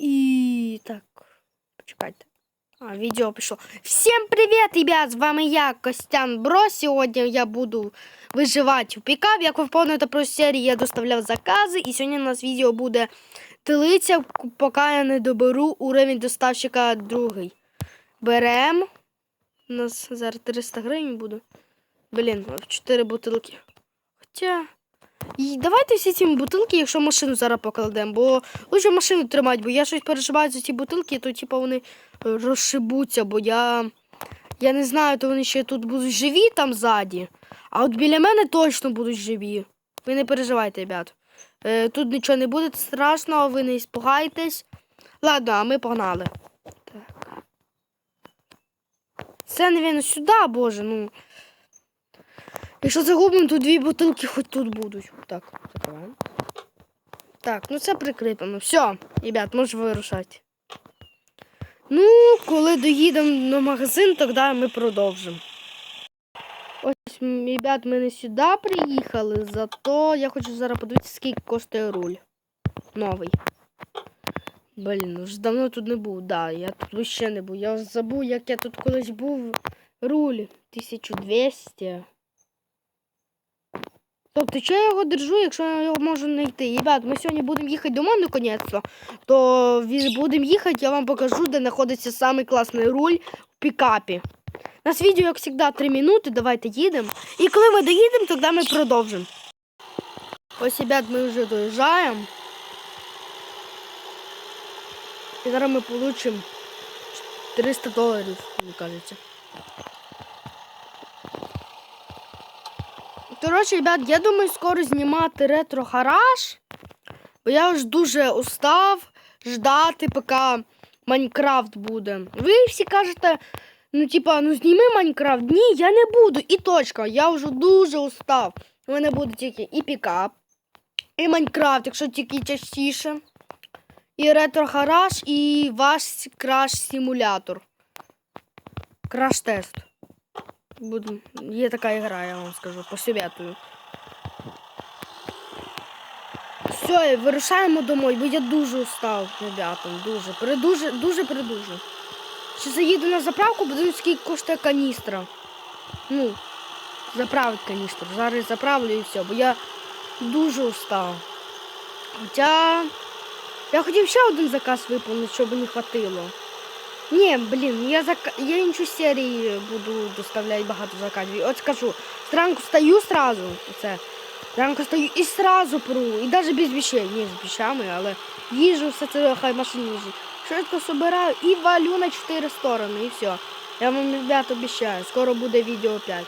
І так, почекайте. А, відео пішло. Всім привіт, ребят! З вами я, Костян Бро. Сьогодні я буду виживати у пікап. Як ви впевнените про серії, я доставляв закази. І сьогодні у нас відео буде тилиця, поки я не доберу уровень доставщика другий. Берем. У нас зараз 300 гривень буде. Блін, 4 бутилки. Хоча. І давайте всі ці бутилки, якщо машину зараз покладемо, бо лучше машину тримати, бо я щось переживаю за ці бутилки, то типу вони е, розшибуться, бо я. Я не знаю, то вони ще тут будуть живі там ззаді. А от біля мене точно будуть живі. Ви не переживайте, ребят. Е, тут нічого не буде страшного, ви не іспугайтесь. Ладно, а ми погнали. Так. Це, навіть, сюди, боже, ну. Якщо загубимо, то дві бутилки хоч тут будуть. Так, закриваємо. Так, ну це прикріпимо. Все, ребят, можеш вирушати. Ну, коли доїдемо на магазин, тоді ми продовжимо. Ось, ребят, ми не сюди приїхали, зато я хочу зараз подивитися, скільки коштує руль. Новий. Блін, ж давно тут не був. Да, я тут ще не був. Я забув, як я тут колись був. Руль 1200. Тобто, що я його держу, якщо я його можу знайти? Ребят, ми сьогодні будемо їхати домой наконець-то, то будемо їхати, я вам покажу, де знаходиться самий класний руль в пікапі. У нас відео, як завжди, 3 минути, давайте їдемо. І коли ми доїдемо, тоді ми продовжимо. Ось, ребят, ми вже доїжджаємо. І зараз ми получимо 300 доларів, мені кажеться. Коротше, ребят, я думаю, скоро знімати ретро-гараж. Бо я вже дуже устав ждати, поки Майнкрафт буде. Ви всі кажете, ну, типа, ну зніми Майнкрафт. Ні, я не буду. І точка. Я вже дуже устав. У мене буде тільки і пікап, і Майнкрафт, якщо тільки частіше. І ретро-гараж, і ваш краш-симулятор. Краш-тест. Буду... Є така ігра, я вам скажу, посоветую. Все, вирушаємо домой, бо я дуже устав, ребята, дуже. Придуже, дуже придуже. Ще заїду на заправку, подивлюсь, скільки коштує каністра. Ну, заправить каністру. Зараз заправлю і все, бо я дуже устав. Хоча я хотів ще один заказ виповнити, щоб не хватило. Ні, блін, я зак... я іншу серії буду доставляти багато заказів. От скажу, зранку встаю сразу, це. Зранку встаю і сразу пру. І навіть без вещей, ні, з вещами, але їжу, все це хай машині їжі. Швидко собираю і валю на чотири сторони, і все. Я вам, ребят, обіцяю, скоро буде відео 5.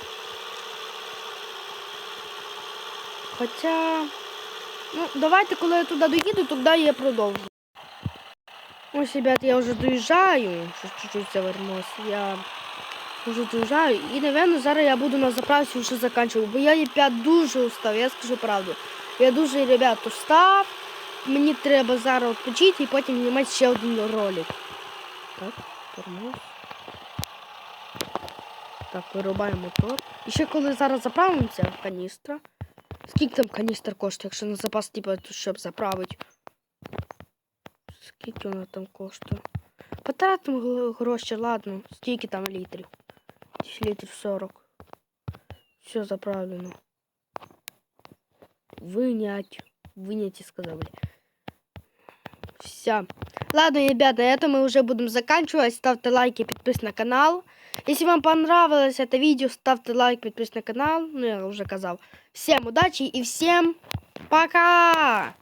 Хоча, ну, давайте, коли я туди доїду, тоді я продовжу. Ось, ребят, я вже доїжджаю. Ще чуть-чуть завернусь. Я вже доїжджаю. І, напевно, зараз я буду на заправці вже закінчувати. Бо я ребят, дуже устав, я скажу правду. Я дуже, ребят, устав. Мені треба зараз відпочити і потім знімати ще один ролик. Так, тормоз. Так, вирубаємо мотор. І ще коли зараз заправимося, каністра. Скільки там каністр коштує, якщо на запас, типу, щоб заправити? Скільки вона там коштує? Потратимо гл- гроші, ладно. Скільки там літрів? Десь літрів 40. Все заправлено. Вынять. Вынять и сказали. Все. Ладно, ребята, на этом мы уже будем заканчивать. Ставьте лайки, подписывайтесь на канал. Если вам понравилось это видео, ставьте лайк, подписывайтесь на канал. Ну, я уже сказал. Всем удачи и всем пока!